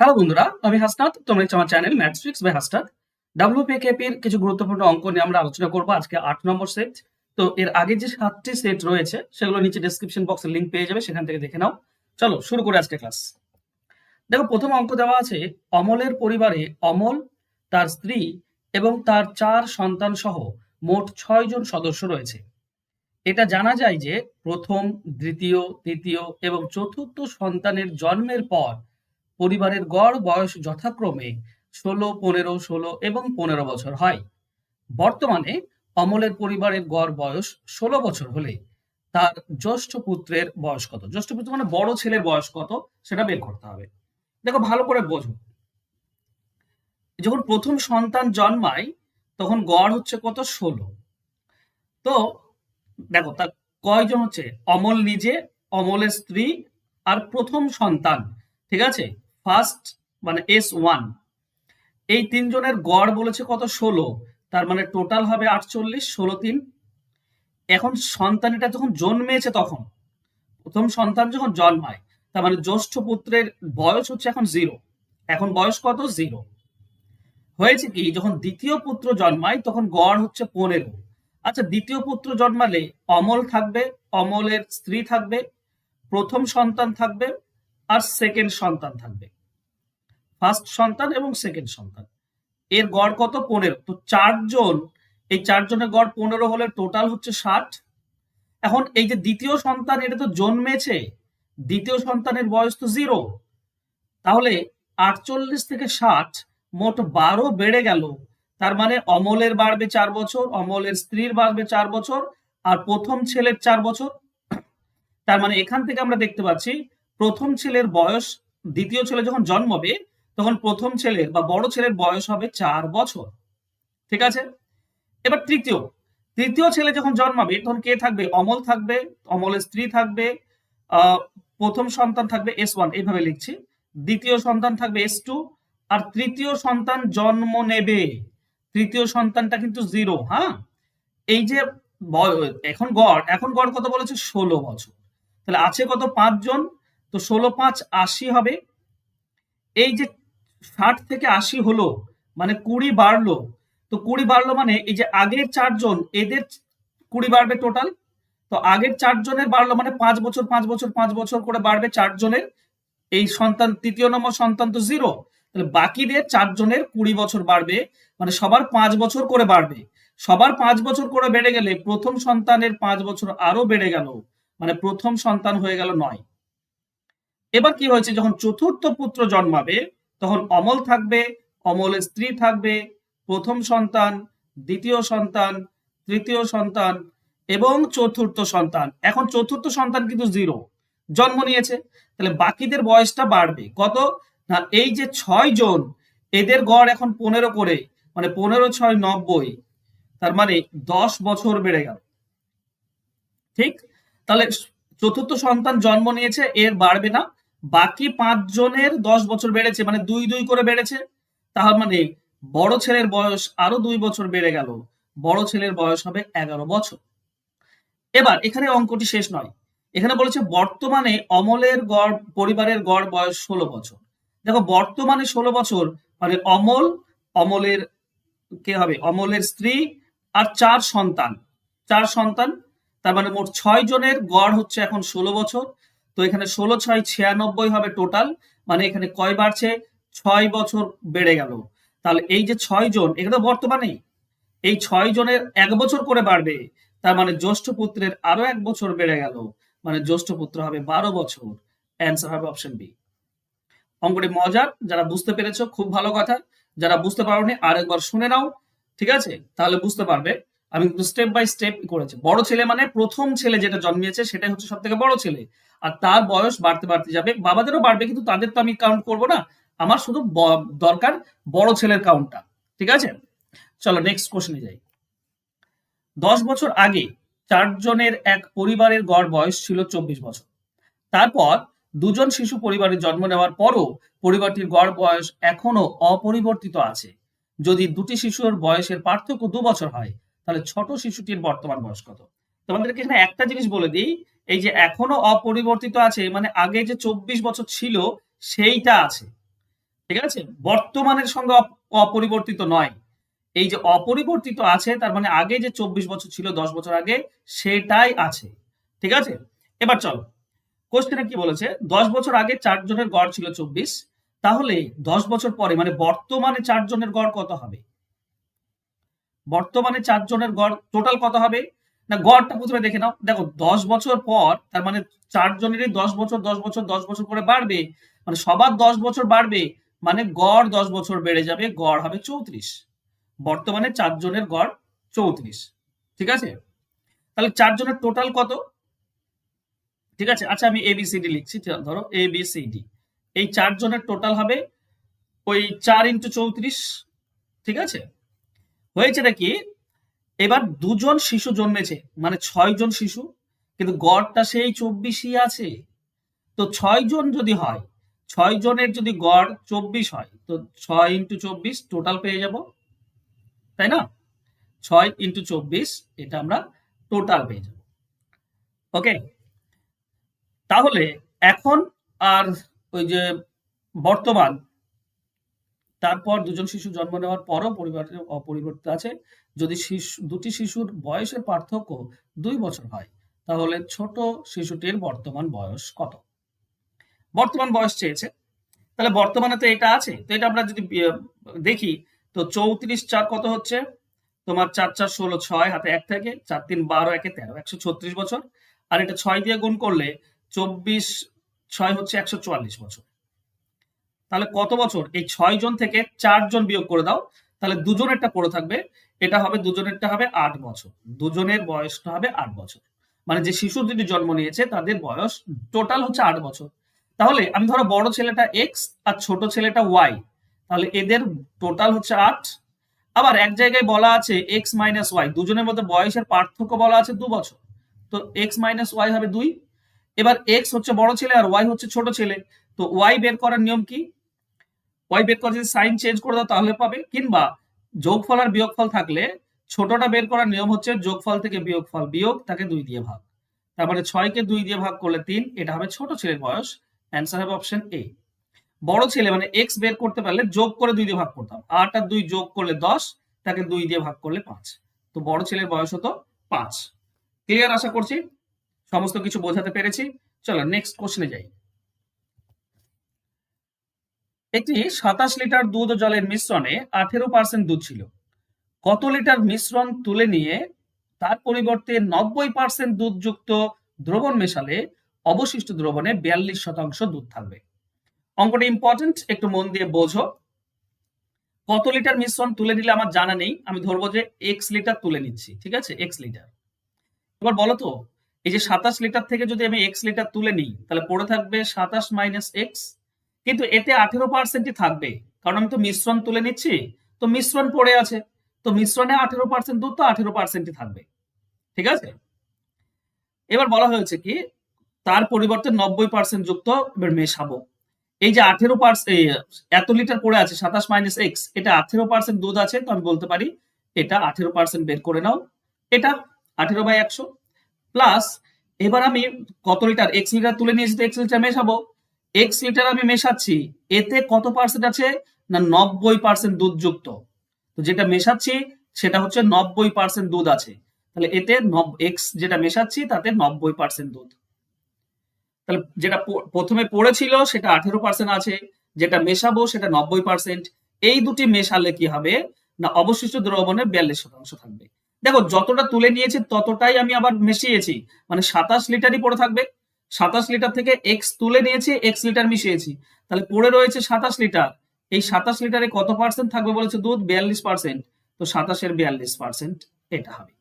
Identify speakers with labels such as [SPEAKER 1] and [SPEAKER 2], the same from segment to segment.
[SPEAKER 1] Hello বন্ধুরা, আমি হাসনাত। তোমরা আমার চ্যানেল ম্যাট্রিক্স বাই হাসনাত। ডাব্লিউপিকেপির কিছু গুরুত্বপূর্ণ অঙ্ক নিয়ে আমরা আলোচনা করব আজকে আট নম্বর সেট তো এর আগে যে সাতটি সেট রয়েছে, সেগুলো নিচে ডেসক্রিপশন বক্সে লিঙ্ক পেয়ে যাবে, সেখান থেকে দেখে নাও। চলো, শুরু করে আজকে ক্লাস দেখো, প্রথম অঙ্ক দেওয়া আছে, অমলের পরিবারে অমল, তার স্ত্রী এবং তার চার সন্তান সহ মোট ছয় জন সদস্য রয়েছে। এটা জানা যায় যে প্রথম, দ্বিতীয়, তৃতীয় এবং চতুর্থ সন্তানের জন্মের পর পরিবারের গড় বয়স যথাক্রমে ষোলো, পনেরো, ষোলো এবং পনেরো বছর হয়। বর্তমানে অমলের পরিবারের গড় বয়স ষোলো বছর হলে তার জ্যৈষ্ঠ পুত্রের বয়স কত? জ্যৈষ্ঠ পুত্র মানে বড় ছেলের বয়স কত? সেটা বের করতে হবে। দেখো, ভালো করে বোঝো। যখন প্রথম সন্তান জন্মায়, তখন গড় হচ্ছে কত? ষোলো। তো দেখো, তার কয়জন হচ্ছে? অমল নিজে, অমলের স্ত্রী আর প্রথম সন্তান, ঠিক আছে? ফার্স্ট মানে এস ওয়ান। এই তিনজনের গড় বলেছে কত? ষোলো। তার মানে টোটাল হবে আটচল্লিশ, ষোলো তিন। এখন সন্তান এটা যখন জন্মেছে তখন, প্রথম সন্তান যখন জন্মায়, তার মানে জ্যৈষ্ঠ পুত্রের বয়স হচ্ছে এখন জিরো। এখন বয়স কত? জিরো। হয়েছে কি, যখন দ্বিতীয় পুত্র জন্মায়, তখন গড় হচ্ছে পনেরো। আচ্ছা দ্বিতীয় পুত্র জন্মালে অমল থাকবে, অমলের স্ত্রী থাকবে, প্রথম সন্তান থাকবে, আর সেকেন্ড সন্তান থাকবে। ফার্স্ট সন্তান এবং সেকেন্ড সন্তান। এর গড় কত? পনেরো। তো চারজন, এই চারজনের গড় পনেরো হলে টোটাল হচ্ছে ষাট। এখন এই যে দ্বিতীয় সন্তান, এটা তো জন্মেছে। দ্বিতীয় সন্তানের বয়স তো জিরো তাহলে আটচল্লিশ থেকে ষাট মোট বারো বেড়ে গেল। তার মানে অমলের বাড়বে চার বছর, অমলের স্ত্রীর বাড়বে চার বছর, আর প্রথম ছেলের চার বছর। তার মানে এখান থেকে আমরা দেখতে পাচ্ছি, প্রথম ছেলের বয়স দ্বিতীয় ছেলে যখন জন্মবে তখন প্রথম ছেলের বা বড় ছেলের বয়স হবে চার বছর। ঠিক আছে? এবার তৃতীয়। তৃতীয় ছেলে যখন জন্মাবে, তখন কে থাকবে? অমল থাকবে, অমলের স্ত্রী থাকবে প্রথম সন্তান থাকবে এস ওয়ান, এইভাবে লিখছি। দ্বিতীয় সন্তান থাকবে এস টু, আর তৃতীয় সন্তান জন্ম নেবে। তৃতীয় সন্তানটা কিন্তু জিরো হ্যাঁ? এই যে এখন গড় এখন গড় কত বলেছে? ষোলো বছর। তাহলে আছে কত? পাঁচজন, তো ষোলো, পাঁচ, আশি হবে। এই যে ষাট থেকে আশি হলো মানে কুড়ি বাড়লো। তো কুড়ি বাড়লো মানে এই যে আগের চারজন, এদের কুড়ি বাড়বে টোটাল তো আগের চারজনের বাড়লো মানে পাঁচ বছর পাঁচ বছর পাঁচ বছর করে বাড়বে চারজনের। এই সন্তান, তৃতীয় নম্বর সন্তান তো জিরো তাহলে বাকিদের চারজনের কুড়ি বছর বাড়বে মানে সবার পাঁচ বছর করে বাড়বে। সবার পাঁচ বছর করে বেড়ে গেলে প্রথম সন্তানের পাঁচ বছর আরও বেড়ে গেল মানে প্রথম সন্তান হয়ে গেল নয়। এবার কি হয়েছে, যখন চতুর্থ পুত্র জন্মাবে তখন অমল থাকবে অমলের স্ত্রী থাকবে, প্রথম সন্তান, দ্বিতীয় সন্তান, তৃতীয় সন্তান এবং চতুর্থ সন্তান। এখন চতুর্থ সন্তান কিন্তু জিরো জন্ম নিয়েছে। তাহলে বাকিদের বয়সটা বাড়বে। কত? না, এই যে ছয় জন, এদের গড় এখন পনেরো করে মানে পনেরো, ছয়, নব্বই। তার মানে দশ বছর বেড়ে গেল। ঠিক? তাহলে চতুর্থ সন্তান জন্ম নিয়েছে, এর বাড়বে না। বাকি পাঁচ জনের দশ বছর বেড়েছে মানে দুই দুই করে বেড়েছে। তার মানে বড় ছেলের বয়স আরও দুই বছর বেড়ে গেল, বড় ছেলের বয়স হবে এগারো বছর। এবার, এখানে অঙ্কটি শেষ নয়। এখানে বলেছে, বর্তমানে অমলের গড়, পরিবারের গড় বয়স ষোলো বছর। দেখো, বর্তমানে ষোলো বছর মানে অমল, অমলের কে হবে? অমলের স্ত্রী আর চার সন্তান। চার সন্তান, তার মানে মোট ছয় জনের গড় হচ্ছে এখন ষোলো বছর। তো এখানে ষোলো, ছয়, ছিয়ানব্বই হবে টোটাল মানে এখানে কয় বাড়ছে? ছয় বছর বেড়ে গেল। তাহলে এই যে ছয় জন, এখানে বর্তমানে এই ছয় জনের এক বছর করে বাড়বে, তার মানে জ্যৈষ্ঠ পুত্রের আরও এক বছর বেড়ে গেল মানে জ্যৈষ্ঠ পুত্র হবে বারো বছর। অ্যান্সার হবে অপশন বি অঙ্কটি মজার, যারা বুঝতে পেরেছ, খুব ভালো কথা। যারা বুঝতে পারোনি, আরেকবার শুনে নাও, ঠিক আছে? তাহলে বুঝতে পারবে। আমি কিন্তু স্টেপ বাই স্টেপ করেছি। বড় ছেলে মানে প্রথম ছেলে যেটা জন্মিয়েছে, সেটাই হচ্ছে সব থেকে বড় ছেলে। আর তার বয়স বাড়তে বাড়তে যাবে। বাবাদেরও বাড়বে, কিন্তু তাদের তো আমি কাউন্ট করব না। আমার শুধু দরকার বড় ছেলের কাউন্টটা ঠিক আছে? চলো নেক্সট কোশ্চেনে যাই। দশ বছর আগে চারজনের এক পরিবারের গড় বয়স ছিল চব্বিশ বছর। তারপর দুজন শিশু পরিবারের জন্ম নেওয়ার পরও পরিবারটির গড় বয়স এখনও অপরিবর্তিত আছে। যদি দুটি শিশুর বয়সের পার্থক্য দু বছর হয় তাহলে ছোট শিশুটির বর্তমান বয়স কত? তোমাদেরকে এখানে একটা জিনিস বলে দিই, এই যে এখনও অপরিবর্তিত আছে মানে আগে যে চব্বিশ বছর ছিল, সেইটা আছে। ঠিক আছে? বর্তমানের সঙ্গে অপরিবর্তিত নয়। এই যে অপরিবর্তিত আছে, তার মানে আগে যে চব্বিশ বছর ছিল, দশ বছর আগে, সেটাই আছে। ঠিক আছে? এবার চলো। কোশ্চেনে কি বলেছে? দশ বছর আগে চারজনের গড় ছিল চব্বিশ, তাহলে দশ বছর পরে মানে বর্তমানে চারজনের গড় কত হবে? বর্তমানে চারজনের গড় টোটাল কত হবে? না, গড়টা প্রথমে দেখে নাও। দেখো, দশ বছর পর, তার মানে চারজনেরই দশ বছর দশ বছর দশ বছর করে বাড়বে মানে সবার দশ বছর বাড়বে মানে গড় দশ বছর বেড়ে যাবে, গড় হবে চৌত্রিশ। বর্তমানে চারজনের গড় চৌত্রিশ। ঠিক আছে? তাহলে চারজনের টোটাল কত? ঠিক আছে? আচ্ছা আমি এবিসিডি লিখছি ধরো এবিসিডি এই চারজনের টোটাল হবে ওই চার ইন্টু চৌত্রিশ, ঠিক আছে? হয়েছে নাকি এবার দুজন শিশু জন্মেছে মানে ছয় জন শিশু, কিন্তু গড়টা সেই চব্বিশই আছে। তো ছয় জন যদি হয় ছয় জনের যদি গড় চব্বিশ হয়, তো ছয় ইন্টু চব্বিশ টোটাল পেয়ে যাব, তাই না? ছয় ইন্টু চব্বিশ, এটা আমরা টোটাল পেয়ে যাব। ওকে? তাহলে এখন আর ওই যে বর্তমান তারপর দুজন শিশু জন্ম নেওয়ার পরও পরিবারের অপরিবর্তিত আছে। যদি শিশু, দুটি শিশুর বয়সের পার্থক্য দুই বছর হয়, তাহলে ছোট শিশুটির বর্তমান বয়স কত? বর্তমান বয়স চেয়েছে। তাহলে বর্তমানে তো এটা আছে। তো এটা আমরা যদি দেখি, তো চৌত্রিশ চার কত হচ্ছে? তোমার চার চার ষোলো ছয় হাতে এক থেকে, চার তিন বারো একে তেরো, একশো ছত্রিশ বছর। আর এটা ছয় দিয়ে গুণ করলে চব্বিশ ছয় হচ্ছে একশো চুয়াল্লিশ বছর। তাহলে কত বছর? এই ছয় জন থেকে চারজন বিয়োগ করে দাও, তাহলে দুজনেরটা পড়ে থাকবে, এটা হবে, দুজনেরটা হবে আট বছর। দুজনের বয়সটা হবে আট বছর। মানে যে শিশু যদি জন্ম নিয়েছে, তাদের বয়স টোটাল হচ্ছে আট বছর। তাহলে আমি ধরো বড় ছেলেটা এক্স আর ছোট ছেলেটা ওয়াই তাহলে এদের টোটাল হচ্ছে আট। আবার এক জায়গায় বলা আছে এক্স মাইনাস ওয়াই দুজনের মধ্যে বয়সের পার্থক্য বলা আছে দু বছর। তো এক্স মাইনাস ওয়াই হবে দুই। এবার এক্স হচ্ছে বড় ছেলে আর ওয়াই হচ্ছে ছোট ছেলে। তো ওয়াই বের করার নিয়ম কি? ওয়াই বের করে যদি সাইন চেঞ্জ করে দাও, তাহলে পাবে। কিংবা যোগফল আর বিয়োগফল থাকলে ছোটটা বের করার নিয়ম হচ্ছে যোগফল থেকে বিয়োগফল, বিয়োগ তাকে দুই দিয়ে ভাগ। তার মানে ছয়কে দুই দিয়ে ভাগ করলে তিন, এটা হবে ছোট ছেলের বয়স। অ্যান্সার হবে অপশন এ বড় ছেলে মানে এক্স বের করতে পারলে যোগ করে দুই দিয়ে ভাগ করতাম। আট আর দুই যোগ করলে দশ, তাকে দুই দিয়ে ভাগ করলে পাঁচ। তো বড় ছেলের বয়স হতো পাঁচ। ক্লিয়ার আশা করছি। সমস্ত কিছু বোঝাতে পেরেছি। চলো নেক্সট কোশ্চেনে যাই। একটি সাতাশ লিটার দুধ ও জলের মিশ্রণে আঠেরো পার্সেন্ট দুধ ছিল। কত লিটার মিশ্রণ তুলে নিয়ে তার পরিবর্তে নব্বই পার্সেন্ট দুধযুক্ত দ্রবণ মেশালে অবশিষ্ট দ্রবণে বিয়াল্লিশ শতাংশ দুধ থাকবে। অঙ্কটা ইম্পর্টেন্ট একটু মন দিয়ে বোঝো। কত লিটার মিশ্রণ তুলে নিলে আমার জানা নেই, আমি ধরবো যে এক্স লিটার তুলে নিচ্ছি, ঠিক আছে? X litre. এবার বলো তো, এই যে সাতাশ লিটার থেকে যদি আমি এক্স লিটার তুলে নিই, তাহলে পড়ে থাকবে সাতাশ মাইনাস এক্স কিন্তু এতে আঠেরো পার্সেন্টই থাকবে। কারণ আমি তো মিশ্রণ তুলে নিচ্ছি, তো মিশ্রণ পড়ে আছে। তো মিশ্রণে আঠেরো পার্সেন্ট দুধ তো আঠেরো পার্সেন্টই থাকবে। ঠিক আছে? এবার বলা হয়েছে কি, তার পরিবর্তে নব্বই পার্সেন্ট যুক্ত এবার মেশাবো। এই যে আঠেরো পার্সেন্ট এত লিটার পড়ে আছে, সাতাশ মাইনাস এক্স এটা আঠেরো পার্সেন্ট দুধ আছে, তো আমি বলতে পারি এটা আঠেরো পার্সেন্ট বের করে নাও। এটা আঠেরো বাই একশো। প্লাস, এবার আমি কত লিটার এক্স লিটার তুলে নিয়েছি তো এক্স লিটার মেশাবো। এক্স লিটার আমি মেশাচ্ছি, এতে কত পার্সেন্ট আছে? না, নব্বই পার্সেন্ট দুধ যুক্ত। তো যেটা মেশাচ্ছি, সেটা হচ্ছে নব্বই পার্সেন্ট দুধ আছে। তাহলে এতে এক্স যেটা মেশাচ্ছি, তাতে নব্বই পার্সেন্ট দুধ। তাহলে যেটা প্রথমে পড়েছিল, সেটা আঠেরো পার্সেন্ট আছে। যেটা মেশাবো, সেটা নব্বই পার্সেন্ট এই দুটি মেশালে কি হবে? না, অবশিষ্ট দ্রবণে বিয়াল্লিশ শতাংশ থাকবে। দেখো, যতটা তুলে নিয়েছি, ততটাই আমি আবার মিশিয়েছি। মানে সাতাশ লিটারই পড়ে থাকবে। সাতাশ লিটার থেকে এক্স তুলে নিয়েছি এক্স লিটার মিশিয়েছি। তাহলে পড়ে রয়েছে সাতাশ লিটার। এই সাতাশ লিটারে কত পার্সেন্ট থাকবে বলেছে দুধ? বিয়াল্লিশ পার্সেন্ট তো সাতাশের বিয়াল্লিশ পার্সেন্ট এটা হবে।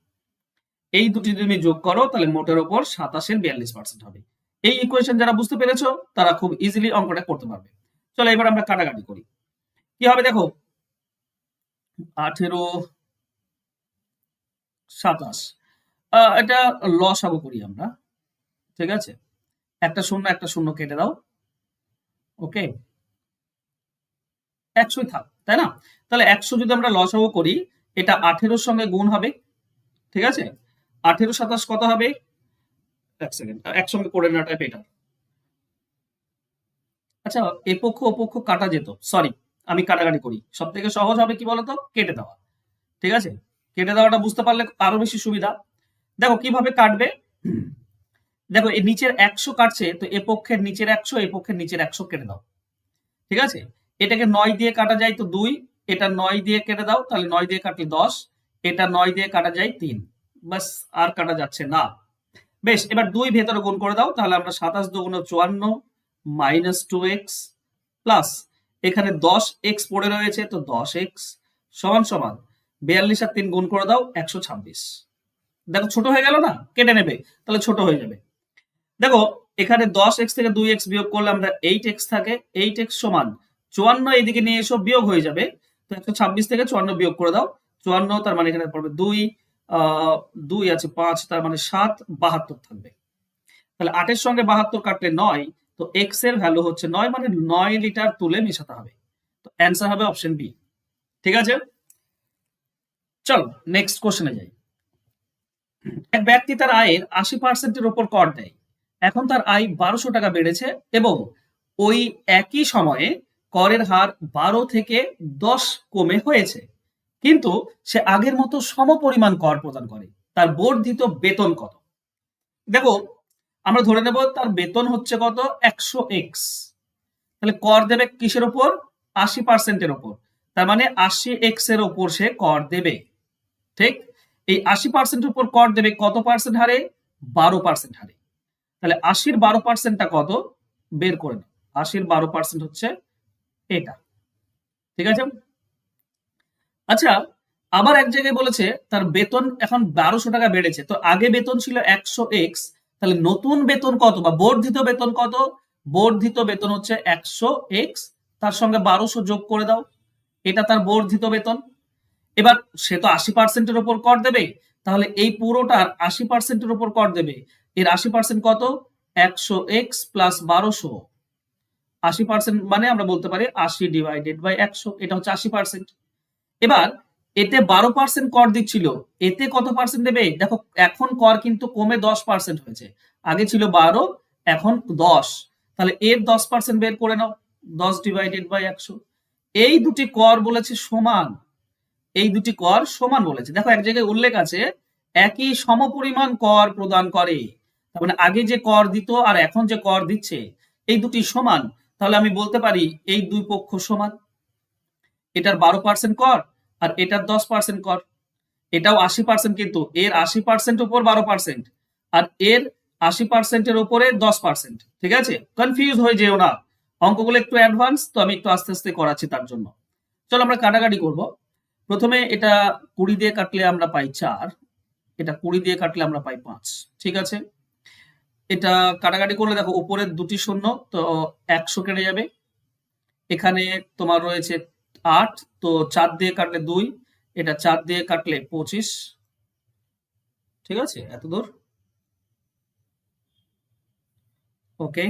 [SPEAKER 1] এই দুটি তুমি যোগ করো, তাহলে মোটের ওপর সাতাশের বিয়াল্লিশ পার্সেন্ট হবে। এই ইকুয়েশন যারা বুঝতে পেরেছ, তারা খুব ইজিলি অঙ্কটা করতে পারবে। চলো এবার আমরা কাটাকাটি করি। কি হবে দেখো? আঠেরো, সাতাশ। এটা লসাগু করি আমরা। ঠিক আছে? একটা শূন্য একটা শূন্য কেটে দাও। ওকে? একশোই থাক, তাই না? তাহলে একশো যদি আমরা লসাগু করি, এটা আঠেরোর সঙ্গে গুণ হবে, ঠিক আছে? আঠেরো সাতাশ কত হবে? এক সেকেন্ড, একসঙ্গে করে নেওয়াটা বেটার আচ্ছা এ পক্ষ ও কাটা যেত সরি আমি কাটাকাটি করি। সব থেকে সহজ হবে কি বলতো? কেটে দেওয়া, ঠিক আছে? কেটে দেওয়াটা বুঝতে পারলে আরও বেশি সুবিধা। দেখো, কীভাবে কাটবে? দেখো, এই নিচের একশো কাটছে, তো এ পক্ষের নিচের একশো, এ পক্ষের নিচের একশো কেটে দাও। ঠিক আছে? এটাকে নয় দিয়ে কাটা যায় তো দুই, এটা নয় দিয়ে কেটে দাও, তাহলে নয় দিয়ে কাটলে দশ, এটা নয় দিয়ে কাটা যায় তিন। বাস আর কাটা যাচ্ছে না। বেশ, এবার দুই ভেতরে গুণ করে দাও, তাহলে আমরা সাতাশ দুগুণ চুয়ান্ন মাইনাস টু এক্স প্লাস, এখানে দশ এক্স পড়ে রয়েছে, তো দশ এক্স সমান সমান বিয়াল্লিশ আর তিন গুণ করে দাও, একশো ছাব্বিশ। দেখো, ছোট হয়ে গেল না? কেটে নেবে, তাহলে ছোট হয়ে যাবে। দেখো, এখানে দশ এক্স থেকে দুই এক্স বিয়োগ করলে আমরা এইট এক্স থাকে এইট এক্স সমান চুয়ান্ন এইদিকে নিয়ে এসো, বিয়োগ হয়ে যাবে। তো একশো ছাব্বিশ থেকে চুয়ান্ন বিয়োগ করে দাও। চুয়ান্ন, তার মানে এখানে পড়বে দুই দুই আছে পাঁচ, তার মানে সাত, বাহাত্তর থাকবে। তাহলে আটের সঙ্গে বাহাত্তর কাটলে নয়, তো এক্সের ভ্যালু হচ্ছে নয় মানে নয় লিটার তুলে মেশাতে হবে। তো অ্যান্সার হবে অপশন বি ঠিক আছে? চলো নেক্সট কোশ্চেনে যাই। এক ব্যক্তি তার আয়ের আশি পার্সেন্টের ওপর কর দেয়। এখন তার আয় বারোশো টাকা বেড়েছে এবং ওই একই সময়ে করের হার বারো থেকে দশ কমে হয়েছে। কিন্তু সে আগের মতো সমপরিমাণ কর প্রদান করে। তার বর্ধিত বেতন কত? দেখো, আমরা ধরে নেব তার বেতন হচ্ছে কত? একশো এক্স। তাহলে কর দেবে কিসের ওপর? আশি পার্সেন্টের ওপর। তার মানে আশি এক্সের ওপর সে কর দেবে। ঠিক? এই আশি পার্সেন্টের উপর কর দেবে কত পার্সেন্ট হারে? বারো পার্সেন্ট হারে। তাহলে আশির বারো পার্সেন্টটা কত? বের করে নাও। আশির বারো পার্সেন্ট হচ্ছে এটা। ঠিক আছে? আচ্ছা আবার এক জায়গায় বলেছে, তার বেতন এখন বারোশো টাকা বেড়েছে। তো আগে বেতন ছিল একশো এক্স তাহলে নতুন বেতন কত বা বর্ধিত বেতন কত? বর্ধিত বেতন হচ্ছে একশো এক্স তার সঙ্গে বারোশো যোগ করে দাও। এটা তার বর্ধিত বেতন। এবার সে তো আশি পার্সেন্টের ওপর কর দেবে তাহলে এই পুরোটার আশি পার্সেন্টের ওপর কর দেবে। এর আশি পার্সেন্ট কত? একশো এক্স প্লাস বারোশো। আশি পার্সেন্ট মানে আমরা বলতে পারি আশি ডিভাইডেড বাই একশো, এটা হচ্ছে আশি পার্সেন্ট এবার, এতে বারো পার্সেন্ট কর দিচ্ছিল, এতে কত পার্সেন্ট দেবে? দেখো, এখন কর কিন্তু কমে দশ পার্সেন্ট হয়েছে। আগে ছিল বারো, এখন দশ। তাহলে এর দশ পার্সেন্ট বের করে নাও, দশ ডিভাইডেড বাই একশো। এই দুটি কর বলেছে সমান। এই দুটি কর সমান বলেছে। দেখো, এক জায়গায় উল্লেখ আছে, একই সমপরিমাণ কর প্রদান করে। তার মানে আগে যে কর দিত আর এখন যে কর দিচ্ছে, এই দুটি সমান, তাহলে আমি বলতে পারি এই দুই পক্ষ সমান। এটার বারো পার্সেন্ট কর আর এটার দশ পার্সেন্ট কর। এটাও আশি পার্সেন্ট কিন্তু, এর আশি পার্সেন্ট উপর বারো পার্সেন্ট আর এর আশি পার্সেন্টের উপরে দশ পার্সেন্ট ঠিক আছে? কনফিউজ হয়ে যেও না। অঙ্কগুলো একটু অ্যাডভান্স তো আমি একটু আস্তে আস্তে করাচ্ছি তার জন্য। চলো আমরা কাটাকাটি করব। প্রথমে এটা কুড়ি দিয়ে কাটলে আমরা পাই চার, এটা কুড়ি দিয়ে কাটলে আমরা পাই পাঁচ, ঠিক আছে? এটা কাটাকাটি করলে দেখো উপরের দুটি শূন্য, তো একশো কেটে যাবে। এখানে তোমার রয়েছে আট, তো চার দিয়ে কাটলে দুই, এটা চার দিয়ে কাটলে পঁচিশ। ঠিক আছে? এত দূর? ওকে।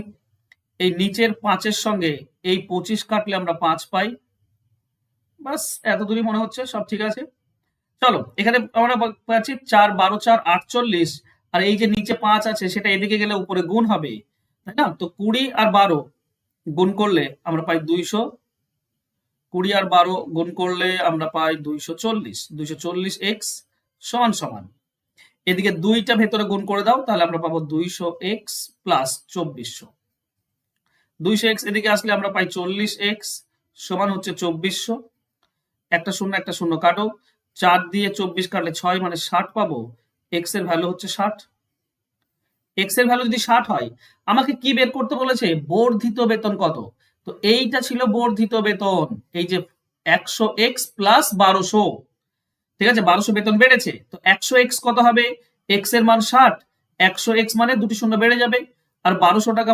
[SPEAKER 1] এই নিচের পাঁচের সঙ্গে এই পঁচিশ কাটলে আমরা পাঁচ পাই। বাস, এত দূরই মনে হচ্ছে, সব ঠিক আছে। চলো, এখানে আমরা পাচ্ছি চার বারো চার আটচল্লিশ। আর এই যে নিচে পাঁচ আছে, সেটা এদিকে গেলে উপরে গুণ হবে, তাই না? তো কুড়ি আর বারো গুণ করলে আমরা পাই দুইশো, কুড়ি আর বারো গুণ করলে আমরা পাই দুইশো চল্লিশ দুইশো চল্লিশ এক্স সমান সমান। এদিকে দুইটা ভেতরে গুণ করে দাও, তাহলে আমরা পাবো দুইশো এক্স প্লাস চব্বিশশো। দুইশো এক্স এদিকে আসলে আমরা পাই চল্লিশ এক্স সমান হচ্ছে চব্বিশশো। একটা শূন্য একটা শূন্য কাটো। চার দিয়ে চব্বিশ কাটলে ছয় মানে ষাট পাবো। এক্সের ভ্যালু হচ্ছে ষাট। এক্সের ভ্যালু যদি ষাট হয়, আমাকে কি বের করতে বলেছে? বর্ধিত বেতন কত? তো এইটা ছিল বর্ধিত বেতন। এই যে একশো এক্স প্লাস বারোশো। ঠিক আছে? বারোশো বেতন বেড়েছে। তো একশো এক্স কত হবে? এক্সের মান ষাট। একশো এক্স মানে দুটি শূন্য বেড়ে যাবে। আর বারোশো টাকা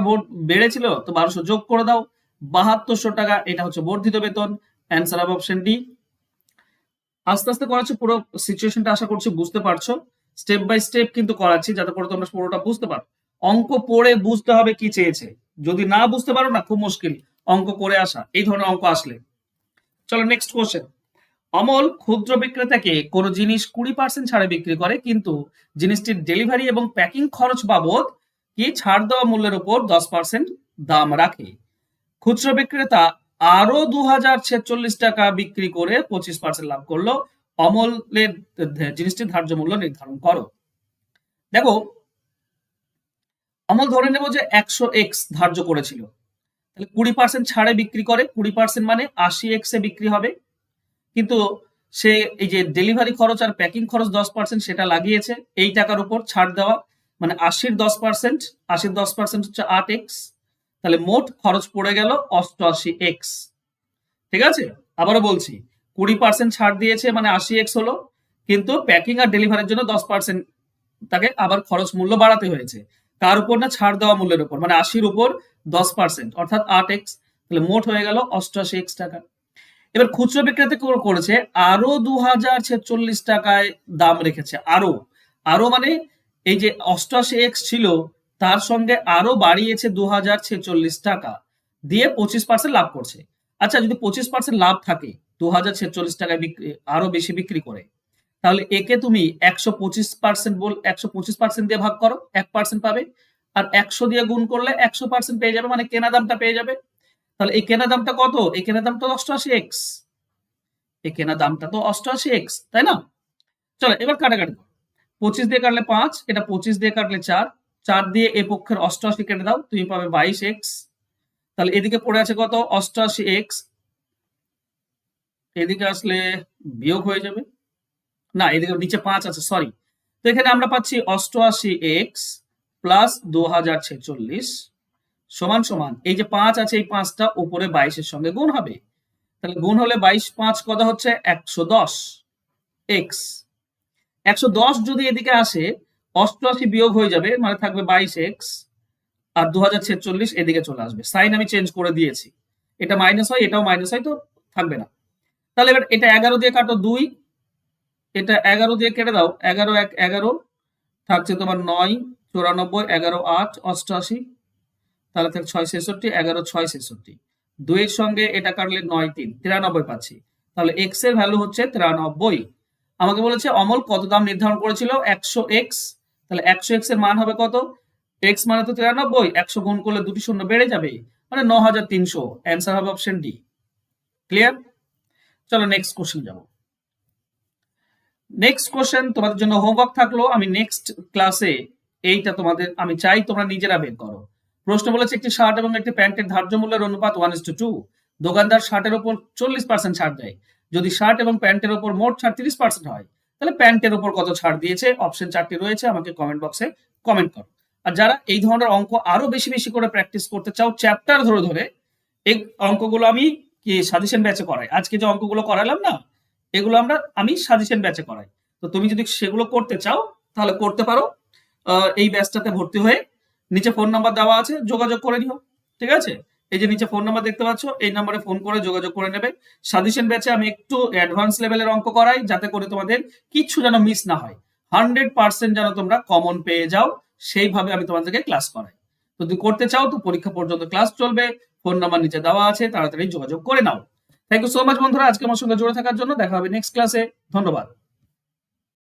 [SPEAKER 1] বেড়েছিল, তো বারোশো যোগ করে দাও। বাহাত্তরশো টাকা, এটা হচ্ছে বর্ধিত বেতন। অ্যান্সার হবে অপশন ডি আস্তে আস্তে করাচ্ছি, পুরো সিচুয়েশনটা আশা করছি বুঝতে পারছ। স্টেপ বাই স্টেপ কিন্তু করাচ্ছি যাতে করে তোমরা পুরোটা বুঝতে পারো। অঙ্ক পড়ে বুঝতে হবে কি চেয়েছে। যদি না বুঝতে পারো না, খুব মুশকিল। অঙ্ক করে আসা, এই ধরনের অঙ্ক আসলে। চলো নেক্সট কোশ্চেন অমল ক্ষুদ্র বিক্রেতাকে কোনো জিনিস কুড়ি পার্সেন্ট ছাড়ে বিক্রি করে, কিন্তু জিনিসটির ডেলিভারি এবং প্যাকিং খরচ বাবদ কি ছাড় দেওয়া মূল্যের উপর দশ পার্সেন্ট দাম রাখে? খুচরো বিক্রেতা আরও দু হাজার ছেচল্লিশ টাকা বিক্রি করে পঁচিশ পার্সেন্ট লাভ করল। অমলের জিনিসটির ধার্য মূল্য নির্ধারণ করো। দেখো, অমল ধরে নেব যে একশো এক্স ধার্য করেছিল। তাহলে কুড়ি পার্সেন্ট ছাড়ে বিক্রি করে, কুড়ি পার্সেন্ট মানে আশি এক্সে বিক্রি হবে। কিন্তু সে এই যে ডেলিভারি খরচ আর প্যাকিং খরচ দশ পার্সেন্ট সেটা লাগিয়েছে, এই টাকার উপর ছাড় দেওয়া মানে আশির দশ পার্সেন্ট আশির দশ পার্সেন্ট হচ্ছে আট এক্স তাহলে মোট খরচ পড়ে গেল অষ্টআশি এক্স ঠিক আছে? আবারও বলছি কুড়ি পার্সেন্ট ছাড় দিয়েছে মানে আশি এক্স হলো। কিন্তু প্যাকিং আর ডেলিভারির জন্য দশ পার্সেন্ট তাকে আবার খরচ মূল্য বাড়াতে হয়েছে। তার উপর না ছাড় দেওয়া মূল্যের উপর মানে আশির উপর দশ পার্সেন্ট অর্থাৎ আট এক্স তাহলে মোট হয়ে গেল অষ্টআশি এক্স টাকা। এবার খুচরো বিক্রেতা করেছে? আরও দু হাজার ছেচল্লিশ টাকায় দাম রেখেছে। আরও আরও মানে এই যে অষ্টআশি এক্স ছিল, তার সঙ্গে আরও বাড়িয়েছে দু হাজার ছেচল্লিশ টাকা। দিয়ে পঁচিশ পার্সেন্ট লাভ করছে। আচ্ছা যদি পঁচিশ পার্সেন্ট লাভ থাকে দু হাজার ছেচল্লিশ টাকায় বিক্রি, আরও বেশি বিক্রি করে। তাহলে একে তুমি একশো পঁচিশ পার্সেন্ট বল, একশো পঁচিশ পার্সেন্ট দিয়ে ভাগ করো, এক পার্সেন্ট পাবে। আর একশো দিয়ে গুণ করলে একশো পার্সেন্ট পেয়ে যাবে মানে কেনা দামটা পেয়ে যাবে। তাহলে এই কেনা দামটা কত? এই কেনা দামটা অষ্টআশি এক্স এই কেনা দামটা তো অষ্টআশি এক্স তাই না? চলো, এবার কাটাকাটি পঁচিশ দিয়ে কাটলে পাঁচ, এটা পঁচিশ দিয়ে কাটলে চার। চার দিয়ে এ পক্ষের অষ্টআশি কেটে দাও, তুমি পাবে বাইশ এক্স তাহলে এদিকে পড়ে আছে কত? অষ্টআশি এক্স এদিকে আসলে বিয়োগ হয়ে যাবে। না, এদিকে নিচে পাঁচ আছে সরি তো এখানে আমরা পাচ্ছি অষ্টআশি এক্স প্লাস দু হাজার ছেচল্লিশ সমান সমান। এই যে পাঁচ আছে, এই পাঁচটা উপরে বাইশের সঙ্গে গুণ হবে। তাহলে গুণ হলে বাইশ, পাঁচ কত হচ্ছে? একশো দশ এক্স। একশো দশ যদি এদিকে আসে, অষ্টআশি বিয়োগ হয়ে যাবে মানে থাকবে বাইশ এক্স, আর দু হাজার ছেচল্লিশ এদিকে চলে আসবে। সাইন আমি চেঞ্জ করে দিয়েছি। এটা মাইনাস হয়, এটাও মাইনাস হয়, তো থাকবে না। তাহলে এবার এটা এগারো দিয়ে কাটো দুই, এটা এগারো দিয়ে কেটে দাও, এগারো এক এগারো, থাকছে তোমার নয়, চুরানব্বই, এগারো আট, অষ্টআশি, তাহলে থাকে ছয় ছেষট্টি, এগারো ছয় ছেষট্টি। দুইয়ের সঙ্গে এটা কাটলে নয় তিন, তিরানব্বই পাচ্ছি। তাহলে এক্সের ভ্যালু হচ্ছে তিরানব্বই। আমাকে বলেছে, অমল কত দাম নির্ধারণ করেছিল? একশো এক্স তাহলে একশো এক্সের মান হবে কত? এক্স মানে তো তিরানব্বই, একশো গুণ করলে দুটি শূন্য বেড়ে যাবে। মানে ন হাজার তিনশো। অ্যান্সার হবে অপশন ডি ক্লিয়ার চলো নেক্সট কোশ্চেন যাব। নেক্সট কোশ্চেন তোমাদের জন্য হোমওয়ার্ক থাকল, আমি নেক্সট ক্লাসে এইটা তোমাদের, আমি চাই তোমরা নিজেরা বের করো। প্রশ্ন বলেছে একটি শার্ট এবং একটি প্যান্টের ধার্য মূল্যের অনুপাত ওয়ান ইস টু টু দোকানদার শার্টের উপর চল্লিশ পার্সেন্ট ছাড় দেয়। যদি শার্ট এবং প্যান্টের উপর মোট ছাড় তিরিশ পার্সেন্ট হয়, তাহলে প্যান্টের উপর কত ছাড় দিয়েছে? অপশন চারটি রয়েছে, আমাকে কমেন্ট বক্সে কমেন্ট করো। আর যারা এই ধরনের অঙ্ক আরও বেশি বেশি করে প্র্যাকটিস করতে চাও চ্যাপ্টার ধরে ধরে এই অঙ্কগুলো আমি কি সাজেশন ব্যাচে করাই? আজকে যে অঙ্কগুলো করালাম না, এগুলো আমরা, আমি সাজেশন ব্যাচে করাই। তো তুমি যদি সেগুলো করতে চাও, তাহলে করতে পারো। এই ব্যাচটাতে ভর্তি হয়ে নিচে ফোন নাম্বার দেওয়া আছে, যোগাযোগ করে নিও। ঠিক আছে? এই যে নিচে ফোন নাম্বার দেখতে পাচ্ছ, এই নাম্বারে ফোন করে যোগাযোগ করে নেবে। সাজেশন ব্যাচে আমি একটু অ্যাডভান্স লেভেলের অঙ্ক করাই, যাতে করে তোমাদের কিচ্ছু যেন মিস না হয়। হান্ড্রেড পার্সেন্ট যেন তোমরা কমন পেয়ে যাও, সেইভাবে আমি তোমাদেরকে ক্লাস করাই। যদি করতে চাও তো পরীক্ষা পর্যন্ত ক্লাস চলবে ফোন নাম্বার নিচে দেওয়া আছে, তাড়াতাড়ি যোগাযোগ করে নাও। থ্যাংক ইউ সো মাচ বন্ধুরা, আজকে আমার সঙ্গে জুড়ে থাকার জন্য, দেখা হবে নেক্সট ক্লাসে ধন্যবাদ।